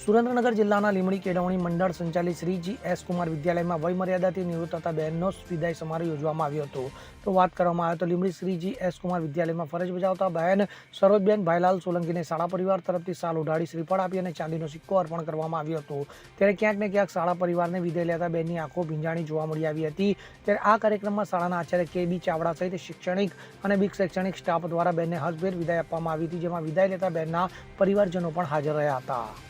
સુરેન્દ્રનગર જિલ્લાના લીમડી કેળવણી મંડળ સંચાલિત શ્રી જી એસ કુમાર વિદ્યાલયમાં વયમર્યાદાથી નિવૃત્ત થતા બહેનનો વિદાય સમારોહ યોજવામાં આવ્યો હતો. તો વાત કરવામાં આવે તો લીમડી શ્રી જી એસ કુમાર વિદ્યાલયમાં ફરજ બજાવતા બહેન સરોજબેન ભાઈલાલ સોલંકીને શાળા પરિવાર તરફથી સાલ ઉઢાડી શ્રીફળ આપી અને ચાંદીનો સિક્કો અર્પણ કરવામાં આવ્યો હતો. ત્યારે ક્યાંક ને ક્યાંક શાળા પરિવારને વિદાય લેતા બહેનની આંખો ભીંજાણી જોવા મળી આવી હતી. ત્યારે આ કાર્યક્રમમાં શાળાના આચાર્ય કે બી ચાવડા સહિત શૈક્ષણિક અને બિગ શૈક્ષણિક સ્ટાફ દ્વારા બહેનને હસભેર વિદાય આપવામાં આવી હતી, જેમાં વિદાય લેતા બહેનના પરિવારજનો પણ હાજર રહ્યા હતા.